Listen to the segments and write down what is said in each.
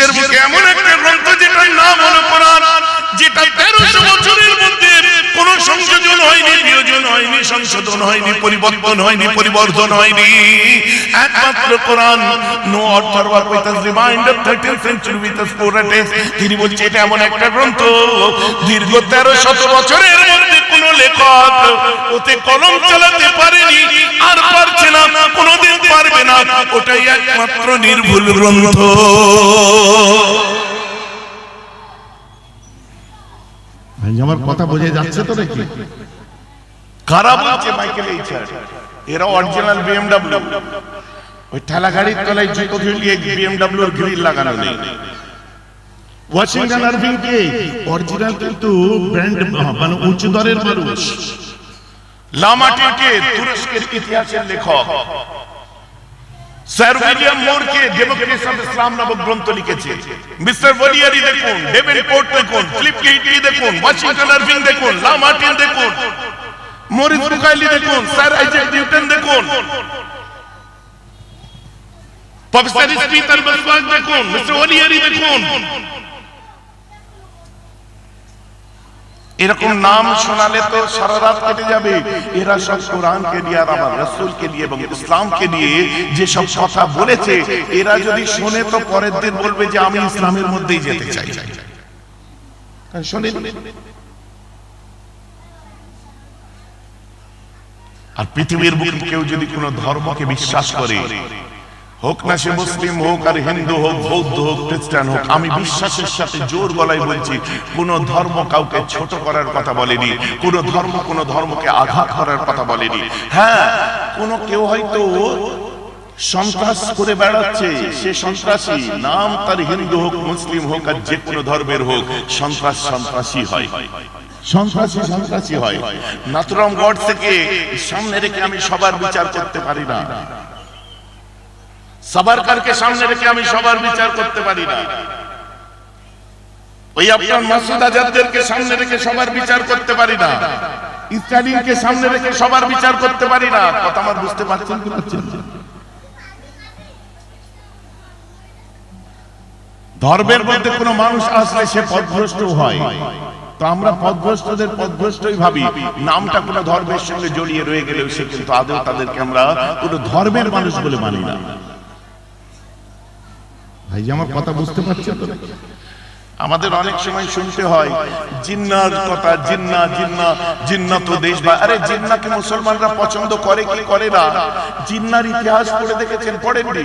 বিশ্বের বুকে এমন একটা গ্রন্থ যেটার নাম হলো কোরআন যেটা তেরোশো বছরের মধ্যে কোন সংযোজন হয়নি বিয়োজন হয়নি, সংশোধন হয়নি, পরিবর্তন হয়নি পরিবর্তন হয়নি। একমাত্র কোরআন নো অর্থাৎ with us reminder 13th century with us তিনি বলছে, এটা এমন একটা গ্রন্থ, দীর্ঘ তেরো শত বছরের মধ্যে লেখক ওতে কলম চালাতে পারেনি আর পারছে না কোনোদিন পারবে না। ওটাই একমাত্র নির্ভুল গ্রন্থ। আমার কথা বোঝা যাচ্ছে তো নাকি? কারা বলছে মাইকেল এইচার এরা অরিজিনাল বিএমডব্লিউ ওই ঠেলা গাড়ির তলায় জুতো ঝুলিয়ে বিএমডব্লিউ এর গ্রিল লাগানো নেই। ওয়াশিংটন আরভিং কে অরিজিনাল কিন্তু ব্র্যান্ড মানে উচ্চ দরের মানুষ। লামাটিকে তুরস্কের ইতিহাসের লেখক। স্যার উইলিয়াম মোরকে ডেমোক্রেসি অফ ইসলাম নামক গ্রন্থ লিখেছে। মিস্টার ওলিয়ারি দেখুন, ডেভিড পোর্ট দেখুন, ফিলিপ দেখুন, ওয়াশিংটন আরভিং দেখুন লামার্টিন দেখুন। মরিস বুকাইলি দেখুন, স্যার আইজাক নিউটন দেখুন। প্রফেসর স্মিথ আলবাসবাগ দেখুন, মিস্টার ওলিয়ারি দেখুন। এরকম নাম শোনালে তো সারা রাত কেটে যাবে। এরা সব কোরআনকে নিয়ে আর আমার রসুলকে নিয়ে এবং ইসলামকে নিয়ে যে সব কথা বলেছে এরা যদি শুনে তো পরের দিন বলবে যে আমি ইসলামের মধ্যেই যেতে চাই। কারণ শোনেন। আর পৃথিবীর বুকে কেউ যদি কোনো ধর্মকে বিশ্বাস করে হোক না সে মুসলিম হোক আর হিন্দু হোক, বৌদ্ধ হোক, খ্রিস্টান হোক, আমি বিশ্বাসের সাথে জোর গলায় বলছি, কোন ধর্ম কাউকে ছোট করার কথা বলেনি, কোন ধর্ম কোন ধর্মকে আঘাত করার কথা বলেনি। হ্যাঁ কোন কেউ হয়তো সন্ত্রাস করে বেড়াচ্ছে, সে সন্ত্রাসী, নাম তার হিন্দু হোক, মুসলিম হোক আর যে কোনো ধর্মের হোক, সন্ত্রাস সন্ত্রাসী হয়। সন্ত্রাসী সন্ত্রাসী হয়। নাথুরাম গড থেকে সামনে রেখে আমি সবার বিচার করতে পারি না। সাবারকারকে সামনে রেখে আমি সবার বিচার করতে পারি না। ওই আপনার মাসুদ আজাদদেরকে সামনে রেখে সবার বিচার করতে পারি না। সামনে রেখে সবার বিচার করতে পারি না। কথা আমার বুঝতে পারছেন কি পারছেন ধর্মের মধ্যে কোনো মানুষ আসলে সে পথভ্রষ্ট হয়। তো আমরা পথভ্রষ্টদের পথভ্রষ্টই ভাবি। নামটা কোনো ধর্মের সঙ্গে জড়িয়ে রয়ে গেলেও সে কিন্তু আদৌ তাদেরকে আমরা কোনো ধর্মের মানুষ বলে মানি না। ভাই যে আমার কথা বুঝতে পারছেন তো? আমাদের অনেক সময় শুনতে হয় জিন্নার কথা জিন্না জিন্না জিন্না তো দেশ ভাই আরে জিন্নাকে মুসলমানরা পছন্দ করে কি করে না? জিন্নার ইতিহাস পড়ে দেখেছেন পড়েননি?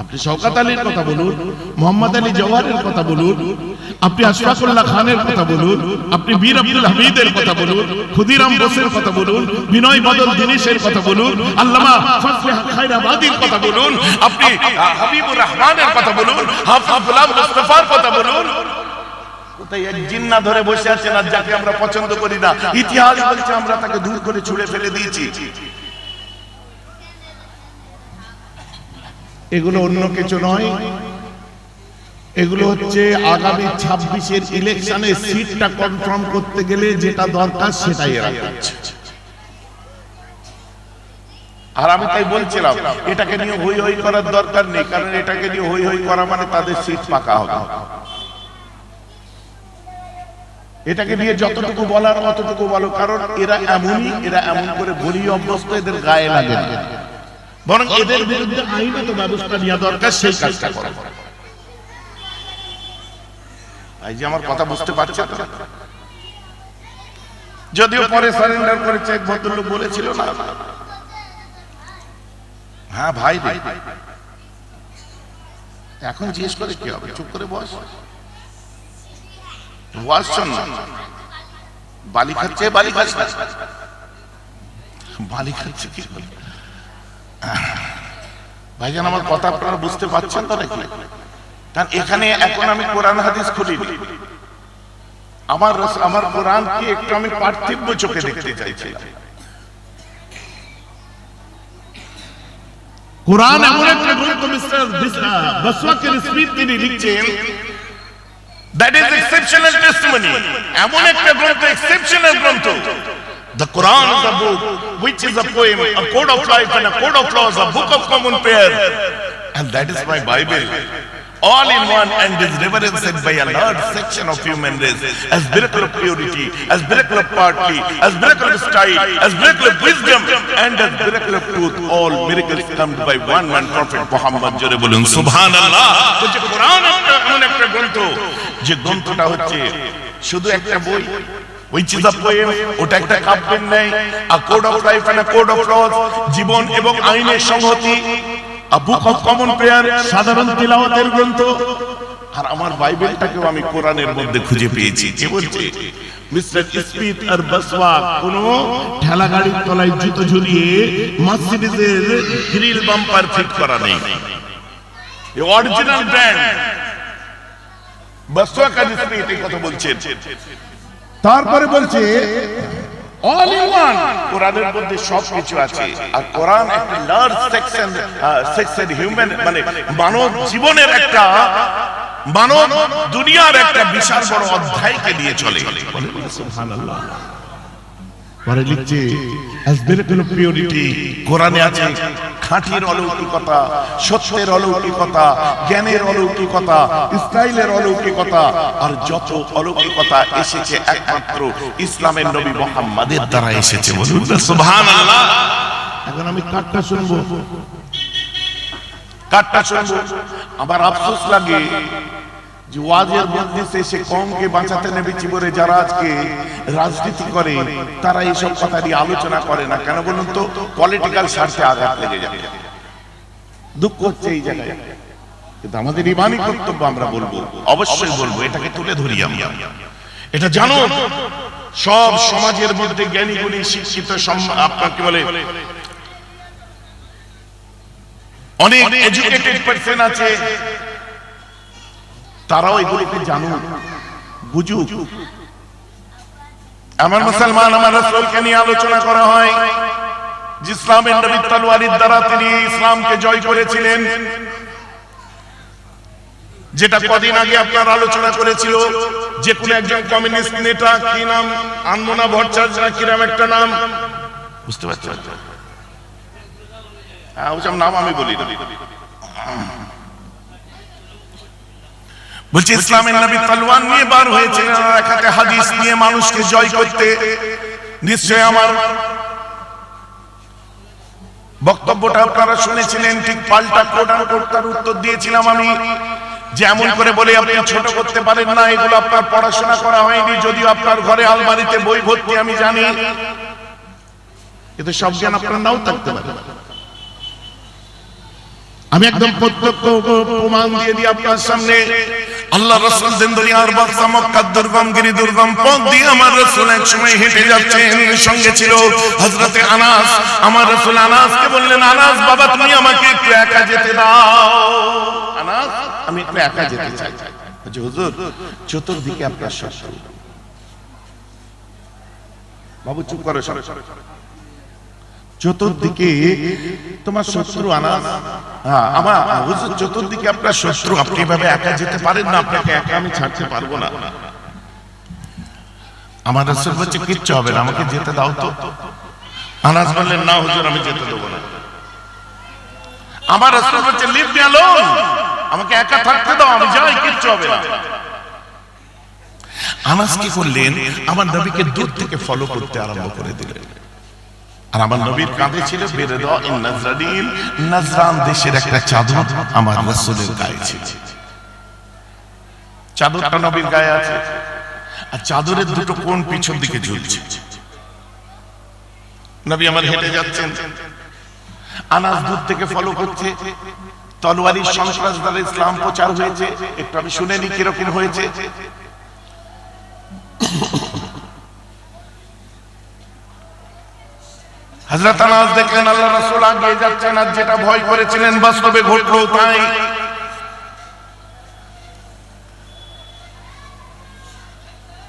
আপনি শওকাত আলীর কথা বলুন মোহাম্মদ আলী জওয়ারের কথা বলুন আপনি আশরাফুল্লাহ খানের কথা বলুন আপনি বীর আব্দুল হামিদের কথা বলুন ক্ষুদিরাম বোসের কথা বলুন বিনয় বদল দিনেশের কথা বলুন আল্লামা ফজলে খায়রাবাদীর কথা বলুন আপনি হাবিবুর রহমানের কথা বলুন হাফিজুল্লাহ মুস্তাফার কথা বলুন। জিন্না ধরে বসে আছেন আর যাকে আমরা পছন্দ করি না? ইতিহাস বলছে আমরা তাকে দূর করে ছুড়ে ফেলে দিয়েছি। এগুলো অন্য কিছু নয়। এগুলো হচ্ছে আগামী ছাব্বিশের ইলেকশনে সিটটা কনফার্ম করতে গেলে যেটা দরকার সেটাই আর আমি তাই বলছিলাম, এটাকে নিয়ে হই হই করার দরকার নেই, কারণ এটাকে নিয়ে হই হই করা মানে তাদের সিট পাকা হবে। এটাকে নিয়ে যতটুকু বলার অতটুকু বলো, কারণ এরা এমনই, এরা এমন করে বলি অভ্যস্ত, এদের গায়ে লাগে না। বরং এদের বিরুদ্ধে আইনত ব্যবস্থা নেওয়া দরকার সেই কাজটা করো। এই যে আমার কথা বুঝতে পারছে তো? যদিও পরে সারেন্ডার করেছে এক ভদ্রলোক বলেছিল না? হ্যাঁ ভাই রে। এখন জিজ্ঞেস করে কি হবে? চুপ করে বস। ওয়াজ শোন না? বালি খাচ্ছে বালি খাচ্ছে। বালি খাচ্ছে কি বলে? ভাইজান, আমার কথা আপনারা বুঝতে পারছেন তো নাকি? কারণ এখানে এখন আমি কোরআন হাদিস খুলিনি আমার আমার কোরআন কি একটু আমি চোখে দেখতে চাইছি। কোরআন এমন একটা গ্রন্থ, মিস্টার বসওয়াকের তিনি লিখছেন দ্যাট ইজ এক্সেপশনাল টেস্টিমনি এমন একটা গ্রন্থ এক্সেপশনাল গ্রন্থ। The Quran is a book which is a poem, a code of life and a code of laws, a book of common prayer. And that is my Bible. All in one and is reverenced by a large section of human race as miracle of purity, as miracle of party, as miracle of style, as miracle of wisdom, and as miracle of truth. All miracles come by one man prophet Muhammad জোরে বলুন সুবহানাল্লাহ বলছে কোরআন একটা এমন একটা গ্রন্থ যে গ্রন্থটা হচ্ছে শুধু একটা বই which is a poem, ওটা একটা কাব্যের নেই a code of life and a code of laws, জীবন এবং আইনের সংহতি a book of common prayer, সাধারণ গ্রন্থ। আর আমার বাইবেলটাকেও আমি কোরআনের মধ্যে খুঁজে পেয়েছি। বলছে? মিস্টার আর কোন ঠেলা গাড়ির তলায় জুতো ঝুলিয়ে মার্সিডিজের গ্রিল বাম্পার ফিট করা নেই। অরিজিনাল ব্র্যান্ড বসওয়া কাজ এই কথা বলছেন। তারপরে বলছে অল ইন ওয়ান কোরআনের মধ্যে সবকিছু আছে। আর কোরআন একটা লার্জ সেকশন সেকশন হিউম্যান মানে মানব জীবনের একটা মানব দুনিয়ার একটা বিশাল বড় অধ্যায়কে নিয়ে চলে। পরে লিখছে miracle of কোরআনে আছে, খাঁটির অলৌকিকতা, সত্যের অলৌকিকতা, জ্ঞানের অলৌকিকতা, স্টাইলের অলৌকিকতা, আর যত অলৌকিকতা এসেছে একমাত্র ইসলামের নবী মোহাম্মদের দ্বারা এসেছে বলুন সুবহানাল্লাহ। এখন আমি কাটটা শুনব। কাটটা শুনব। আমার আফসোস লাগে যে ওয়াজের মজলিসে এসে কমকে বাঁচাতে যারা আজকে রাজনীতি করে তারা এইসব কথা নিয়ে আলোচনা করে না। কেন বলুন তো? পলিটিক্যাল স্বার্থে আঘাত লেগে দুঃখ হচ্ছে এই জায়গায়। কিন্তু আমাদের ইমানই কর্তব্য আমরা বলব। অবশ্যই বলব এটাকে তুলে ধরি আমি এটা জানো সব সমাজের মধ্যে জ্ঞানী গুণী শিক্ষিত আপনার কি বলে? অনেক এডুকেটেড পার্সন আছে। তারাও এগুলোকে জানুক বুঝুক। আমার মুসলমান আমার রসুলকে নিয়ে আলোচনা করা হয় ইসলামের নবী তলোয়ারির দ্বারা তিনি ইসলামকে জয় করেছিলেন। যেটা কদিন আগে আপনার আলোচনা করেছিল যে কোন একজন কমিউনিস্ট নেতা কি নাম? আনমোনা ভট্টাচার্য কিরাম একটা নাম? বুঝতে পারছেন? হ্যাঁ ওসব নাম আমি বলি না। বলছে, ইসলামের নবী তলোয়ার নিয়ে বার হয়েছিলেন আর এক হাদিস নিয়ে মানুষকে জয় করতে। নিশ্চয় আমার বক্তব্যটা আপনারা শুনেছিলেন, ঠিক পাল্টা কোটান কোটার উত্তর দিয়েছিলাম আমি যেমন করে বলে আপনি ছোট করতে পারেন না, এগুলো আপনার পড়াশোনা করা হয়নি, যদিও আপনার ঘরে আলমারিতে বই ভর্তি, আমি জানি। এতে সব জ্ঞান আপনার নাও থাকতে পারে। আমি একদম প্রত্যক্ষ প্রমাণ দিয়ে দিই আপনার সামনে। আল্লাহ রসুল দিন দুনিয়ার বাদশা মক্কার দুর্গম গিরি দুর্গম পথ দিয়ে আমার রসুল এক সময় হেঁটে যাচ্ছেন সঙ্গে ছিল হজরতে আনাস। আমার রসুল আনাসকে বললেন আনাস বাবা তুমি আমাকে একটু একা যেতে দাও। আনাস আমি একটু একা যেতে চাই। বলছে, হুজুর চতুর্দিকে আপনার শত্রু বাবু চুপ করো সব। চতুর্দিকে তোমার শত্রু হ্যাঁ আমার হুজুর চতুর্দিকে আপনার শত্রু। আপনি এভাবে একা যেতে পারেন না, আপনাকে একা আমি ছাড়তে পারব না। আমার বলছে, কিচ্ছু হবে না, আমাকে যেতে দাও তো। আনাস বললেন, না হুজুর, আমি যেতে দেবো না। আমার বলছে আমাকে একা থাকতে দাও, আমি যাই, কিচ্ছু হবে না। আনাস কি করলেন? আমার নবীকে দূর থেকে ফলো করতে আরম্ভ করে দিলেন। আর আমার নবীর কাঁধে ছিল দেশের একটা চাদর আমার রাসূলের গায়ে ছিল। চাদরটা নবীর গায়ে আছে। আর চাদরের দুটো কোণ পিছন দিকে ঝুলছে। নবী আমার হেঁটে যাচ্ছেন। আনাস দূর থেকে ফলো করছে দ্বারা ইসলাম প্রচার হয়েছে। একটু আমি শুনেনি কীরকম হয়েছে। হযরত আনাস দেখলেন আল্লাহ রাসূল আগিয়ে যাচ্ছেন আর যেটা ভয় করেছিলেন বাস্তবে ঘটলো তাই।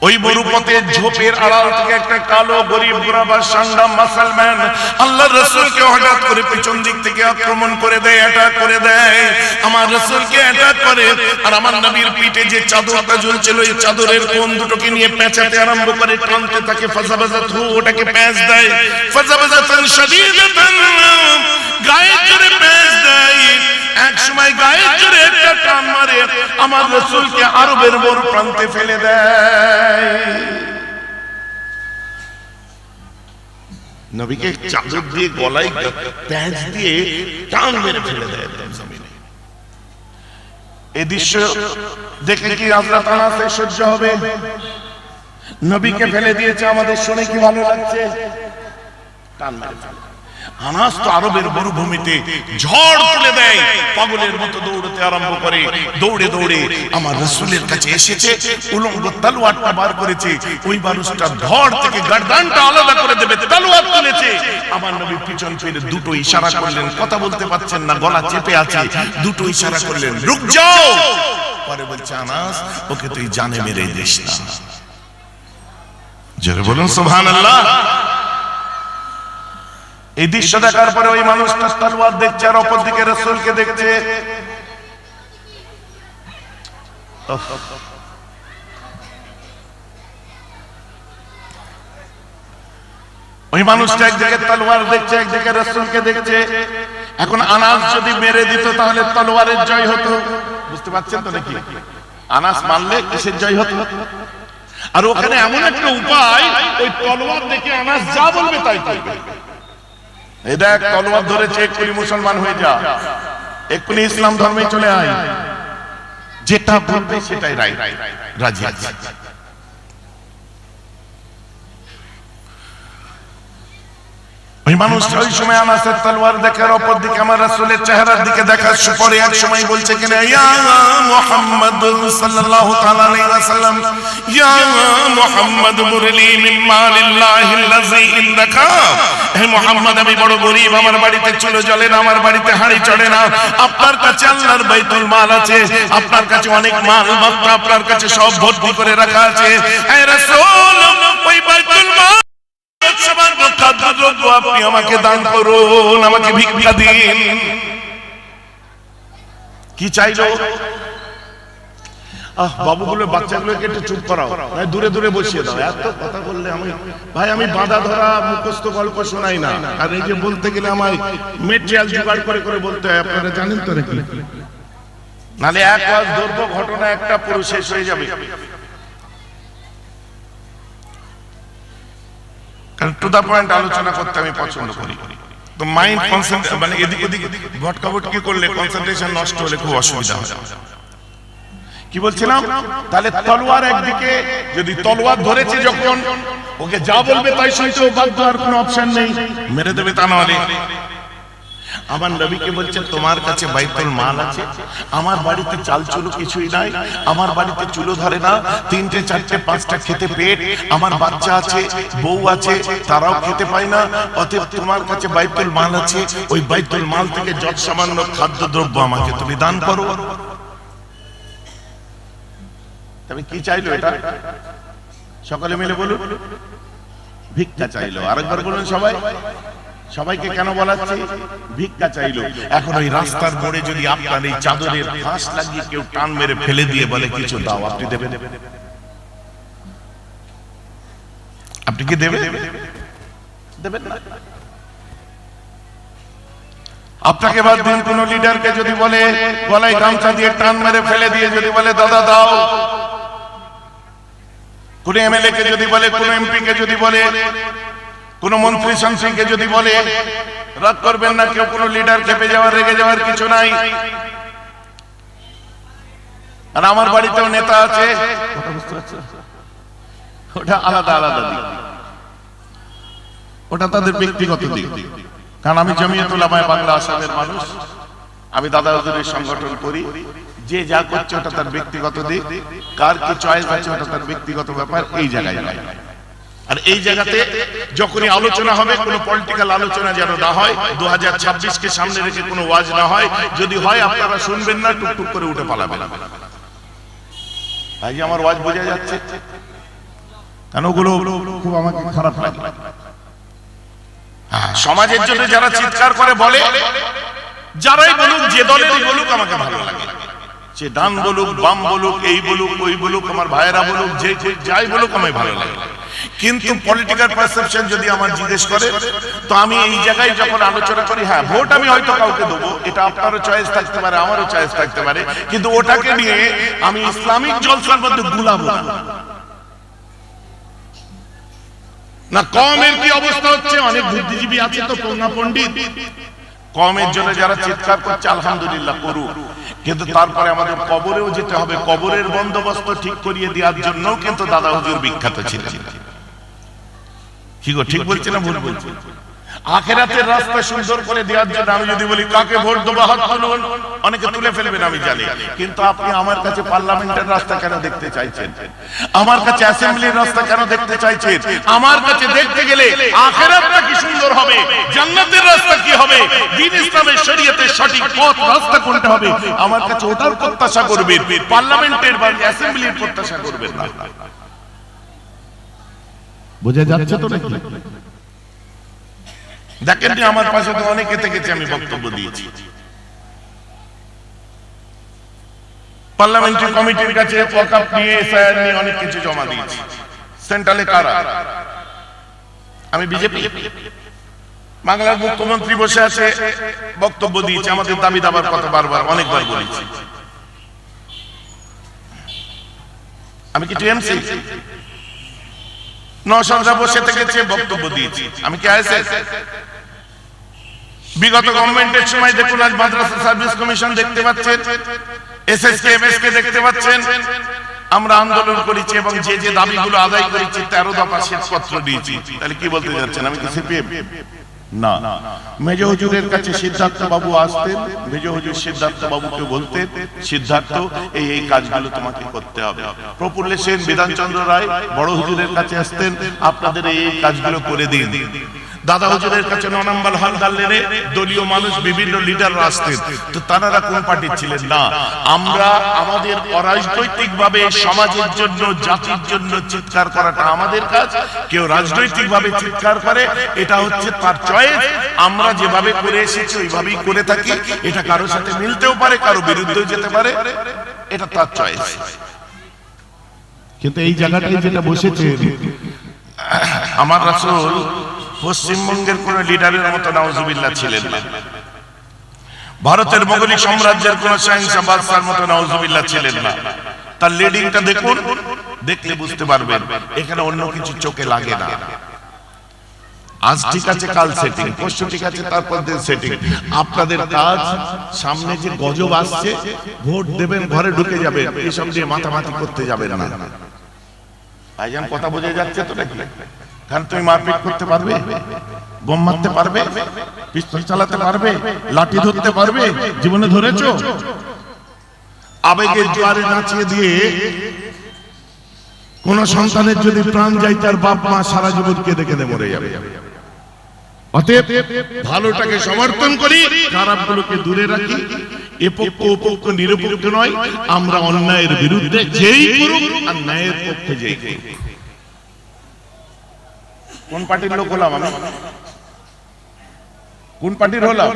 ওই মরুপথের ঝোপের আড়াল থেকে একটা কালো গরিব গুরাবা সান্ডা মুসলমান আল্লাহ রসুলকে হঠাৎ করে পিছন দিক থেকে আক্রমণ করে দেয় অ্যাটাক করে দেয়। আমার রসুলকে অ্যাটাক করে আর আমার নবীর পিঠে যে চাদরটা ঝুলছিল, ওই চাদরের কোন দুটোকে নিয়ে পেঁচাতে আরম্ভ করে, টানতে তাকে ফাজা ফাজা থু ওটাকে প্যাঁচ দেয়। ফাজা ফাজা তান শাদীদাতান গায়ে জোরে প্যাঁচ দেয়। এক সময় গায়ে জোরে একটা টান মারে আমার রসুলকে আরবের মরু প্রান্তে ফেলে দেয়। নবীকে চাদর দিয়ে গলায় প্যাঁচ দিয়ে টান মেরে ফেলে দেয় এই দৃশ্য দেখে কি হযরত আনাসের সহ্য হবে? নবীকে ফেলে দিয়েছে আমাদের শুনে কি ভালো লাগছে? টান মেরে ফেলে। তো আরবের মরুভূমিতে ঝড় তুলে দেয়। পাগলের মতো দৌড়তে আরম্ভ করে। দৌড়ে দৌড়ে আমার রসুলের কাছে এসেছে, উলঙ্গ বার করেছে। ওই মানুষটা থেকে গর্দানটা আলাদা করে দেবে তুলেছে। আমার নবী পিছন ফিরে দুটো ইশারা করলেন, কথা বলতে পারছেন না, গলা চেপে আছে। দুটো ইশারা করলেন, রুক যাও! পরে বলছে, আনাস, ওকে তুই জানে মেরে দিস না। জোরে বলুন, সুবহানাল্লাহ। এই দৃশ্য দেখার পরে ওই মানুষটা তলোয়ার দেখছে আর অপর দিকে রসুলকে দেখছে। ওই মানুষটা একদিকে তলোয়ার দেখছে, একদিকে রসুলকে দেখছে। এখন আনাস যদি মেরে দিত তাহলে তলোয়ারের জয় হতো। বুঝতে পারছেন তো নাকি? আনাস মারলে কিসের জয় হতো? আর ওখানে এমন একটা উপায়, ওই তলোয়ার দেখে আনাস যা বলবে তাই করবে। দেখ ধরেছে মুসলমান হয়ে যা। ইসলাম ধর্মে চলে আয়। যেটা বলবে সেটাই রাই রাজি আমার আমি বড় গরিব, আমার বাড়িতে চুলো জ্বলে না, আমার বাড়িতে হাড়ি চড়ে না, আপনার কাছে আল্লাহর বাইতুল মাল আছে, আপনার কাছে অনেক মাল আপনার কাছে সব ভর্তি করে রাখা আছে আপনি আমাকে দান করুন, আমাকে ভিক্ষা দিন। কি দূরে দূরে বসিয়ে দাও। এত কথা বললে আমি ভাই, আমি বাধা ধরা মুখস্থ গল্প শোনাই না। আর এই যে বলতে গেলে আমায় মেটেরিয়াল জোগাড় করে করে বলতে হয়, আপনারা জানেন তো নাকি? নালে এক ওয়াজ ধরবো ঘটনা একটা পুরো শেষ হয়ে যাবে। কারণ টু দা পয়েন্ট আলোচনা করতে আমি পছন্দ করি। তো মাইন্ড কনসেন্ট্রেশন মানে এদিক ওদিক ভটকা ভটকি করলে কনসেন্ট্রেশন নষ্ট হলে খুব অসুবিধা হয়। কি বলছিলাম? তাহলে তলোয়ার একদিকে যদি তলোয়ার ধরেছে যখন ওকে যা বলবে তাই শুনতে বাধ্য আর কোনো অপশন নেই। মেরে দেবে তা নাহলে। আমার নবীকে বলছে, তোমার কাছে বাইতুল মাল আছে। আমার বাড়িতে চাল চুলো কিছুই নাই। আমার বাড়িতে চুলো ধরে না। তিনটে, চারটে, পাঁচটা খেতে পেট। আমার বাচ্চা আছে, বউ আছে, তারাও খেতে পায় না। অতএব তোমার কাছে বাইতুল মাল আছে। ওই বাইতুল মাল থেকে যত সামান্য খাদ্যদ্রব্য আমাকে তুমি দান করো। তবে কি চাইলো এটা? সকলে মিলে বলুন। ভিক্ষা চাইলো। আরেকবার বলুন সবাই। সবাইকে কেন বলাচ্ছি? ভিক্ষা চাইলো। এখন ওই রাস্তার মোড়ে যদি আপনার এই চাদরের ফাঁস লাগিয়ে কেউ টান মেরে ফেলে দিয়ে বলে, কিছু দাও, আপনি দেবেন। আপনি কি দেবেন? দেবেন না। আপনাকে বাদ দিন, কোন লিডারকে যদি বলে, গলায় গামছা দিয়ে টান মেরে ফেলে দিয়ে যদি বলে, দাদা, দাও। কোন এমএলএ কে যদি বলে, কোন এমপি কে যদি বলে কোন মন্ত্রী সংসদকে যদি বলে, রাগ করবেন না, কেউ কোন লিডার খেপে যাওয়ার, রেগে যাওয়ার কিছু নাই। আর আমার বাড়িতেও নেতা আছে? ওটা আলাদা আলাদা দিক। ওটা তাদের ব্যক্তিগত দিক। কারণ আমি জমিয়তুল আমায় বাংলা আসামের মানুষ। আমি দাদা হুজুরের সংগঠন করি। যে যা করছে ওটা তার ব্যক্তিগত দিক। কার কি চয়েস আছে ওটা তার ব্যক্তিগত ব্যাপার। এই জায়গায় নয় আর এই জায়গাতে যখনই আলোচনা হবে কোনো পলিটিক্যাল আলোচনা যেন না হয় দু হাজার কে সামনে রেখে কোনো ওয়াজ না হয় যদি হয় আপনারা শুনবেন না টুকটুক করে উঠে পালাবেন। ভাই আমার ওয়াজ বোঝা যাচ্ছে? কেন ওগুলো খুব আমাকে খারাপ লাগে? হ্যাঁ, সমাজের জন্য যারা চিৎকার করে বলে যারাই বলুক যে দলেরই বলুক আমাকে ভালো লাগে। সে ডান বলুক বাম বলুক এই বলুক ওই বলুক আমার ভাইয়েরা বলুক যে যে যাই বলুক আমায় ভালো লাগে। কিন্তু পলিটিক্যাল পারসেপশন যদি আমার জিজ্ঞেস করে তো আমি এই জায়গায় যখন আলোচনা করি হ্যাঁ ভোট আমি হয়তো কাউকে দেবো এটা আপনারও চয়েস থাকতে পারে আমারও চয়েস থাকতে পারে কিন্তু ওটাকে নিয়ে আমি ইসলামিক জলসার মধ্যে গুলাবো। না কমের কি অবস্থা হচ্ছে? অনেক বুদ্ধিজীবী আছে তো পঙ্গা পণ্ডিত। কমের জন্য যারা চিৎকার করছে আলহামদুলিল্লাহ করুক। কিন্তু তারপরে আমাদের কবরেও যেতে হবে। কবরের বন্দোবস্ত ঠিক করিয়ে দেওয়ার জন্য কিন্তু দাদা হুজুর বিখ্যাত ছিলেন। কি গো ঠিক বলছি না ভুল বলছি? আখেরাতের রাস্তা সুন্দর করে দেওয়ার জন্য আমি যদি বলি কাকে ভোট দেবো হাত তুলুন। অনেকে তুলে ফেলবেন আমি জানি। কিন্তু আপনি আমার কাছে পার্লামেন্টের রাস্তা কেন দেখতে চাইছেন? আমার কাছে অ্যাসেম্বলির রাস্তা কেন দেখতে চাইছেন? আমার কাছে দেখতে গেলে আখেরাতটা কি সুন্দর হবে? জান্নাতের রাস্তা কি হবে? দিন ইসলামের শরীয়তের সঠিক পথ রাস্তা কোনটা হবে? আমার কাছে ওটার প্রত্যাশা করবেন। পার্লামেন্টের বা অ্যাসেম্বলির প্রত্যাশা করবেন না। বোঝা যাচ্ছে তো নাকি? দেখেন আমার পাশে তো অনেকে থেকেছে আমি বক্তব্য দিয়েছি। পার্লামেন্টারি কমিটির কাছে নিয়ে নিয়ে অনেক কিছু জমা দিয়েছি। সেন্ট্রালে কারা? আমি বিজেপি। বাংলার মুখ্যমন্ত্রী বসে আছে, বক্তব্য দিয়েছে, আমাদের দাবি দাবার কথা বারবার, অনেকবার বলেছি। আমি কি টিএমসি নশাদা বসে থেকেছে বক্তব্য দিয়েছি। আমি কি আইএসএস? বিগত গভর্নমেন্টের সময় দেখুন, আজ মাদ্রাসা সার্ভিস কমিশন দেখতে পাচ্ছেন, এসএসকে, এমএসকে দেখতে পাচ্ছেন। আমরা আন্দোলন করেছি এবং যে যে দাবিগুলো আদায় করেছি, তেরো দফা শ্বেতপত্র দিয়েছি। তাহলে কি বলতে যাচ্ছেন? আমি কি সিপিএম? না। মেজ হুজুরের কাছে সিদ্ধার্থ বাবু আসতেন, মেজ হুজুর সিদ্ধার্থ বাবুকে বলতেন, সিদ্ধার্থ, এই এই কাজগুলো তোমাকে করতে হবে। প্রফুল্ল সেন বিধানচন্দ্র রায় বড় হুজুরের কাছে আসতেন, আপনাদের এই এই কাজগুলো করে দিন। দাদা হুজুরের কাছে ননাম্বাল হালদার লেনে দলীয় মানুষ বিভিন্ন লিডাররা আসতেন। তো তারা কোন পার্টির ছিলেন? না। আমরা আমাদের অরাজনৈতিক ভাবে সমাজের জন্য জাতির জন্য চিৎকার করাটা আমাদের কাজ। কেউ রাজনৈতিক ভাবে চিৎকার করে এটা হচ্ছে তার চয়েস। আমরা যেভাবে করে এসেছি ওইভাবেই করে থাকি। এটা কারও সাথে মিলতেও পারে কারও বিরুদ্ধেও যেতে পারে। এটা তার চয়েস। কিন্তু এই জায়গাটায় যেটা বসেছে আমার রাসূল পশ্চিমবঙ্গের কোন লিডারের মতো নাউজুবিল্লাহ ছিলেন না। ভারতের মোগলিক সাম্রাজ্যের কোন শাহিনশাহ বাদশার মতো নাউজুবিল্লাহ ছিলেন না। তার লিডিংটা দেখুন, দেখলে বুঝতে পারবেন, এখানে অন্য কিছু চোখে লাগে না। আজ ঠিক আছে, কাল সেটিং পরশু ঠিক আছে, তারপর দিন সেটিং আপনাদের কাজ, সামনে যে গজব আসছে, ভোট দেবেন, ঘরে ঢুকে যাবেন, এসব দিয়ে মাথামাতি করতে যাবেন না। ভাইজান, কথা বোঝা যাচ্ছে তো নাকি? কারণ তুমি মারপিট করতে পারবে? বোম মারতে পারবে? পিস্তল চালাতে পারবে? লাঠি ধরতে পারবে? জীবনে ধরেছো? আবেগের জোয়ারে নাচিয়ে দিয়ে কোন সন্তানের যদি প্রাণ যায়, তার বাপ মা সারা জীবন কেঁদে কেঁদে মরে যাবে। অতএব ভালোটাকে সমর্থন করি, খারাপগুলোকে দূরে রাখি। এপক্ষ পক্ষ ও পক্ষ নিরপেক্ষ নয়, আমরা অন্যায়ের বিরুদ্ধে যেই করুক আর ন্যায়ের পক্ষে যেই করুক। কোন পার্টির লোক হলাম আমি? কোন পার্টির হলাম?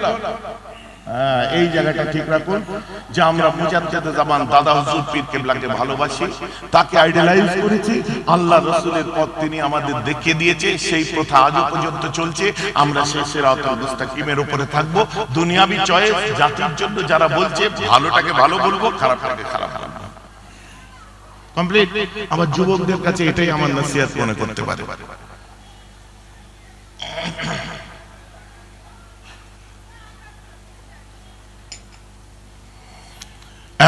হ্যাঁ, এই জায়গাটা ঠিক রাখুন যে আমরা মুজাদ্দেদ জামান দাদা হুজুর পীর কেবলাকে ভালোবাসি তাকে করেছি আল্লাহ পথ তিনি আমাদের দেখিয়ে দিয়েছে সেই প্রথা আজও পর্যন্ত চলছে আমরা সেই উপরে থাকব দুনিয়াবি চয়েস জাতির জন্য যারা বলছে ভালোটাকে ভালো বলব খারাপটাকে খারাপ বলব। কমপ্লিট আমার যুবকদের কাছে এটাই আমার নসিহত মনে করতে পারে।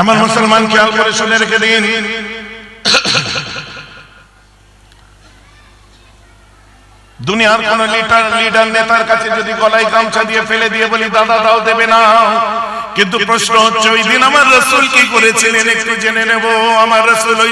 এমন মুসলমান খেয়াল করে শুনে রেখে দিন। দুনিয়ার কোন লিডার লিডার নেতার কাছে যদি গলায় গামছা দিয়ে ফেলে দিয়ে বলি, দাদা, দাও দেবে না। কিন্তু প্রশ্ন হচ্ছে, ওই দিন আমার রসুল কি করেছিলেন একটু জেনে নেব। আমার রসুল ওই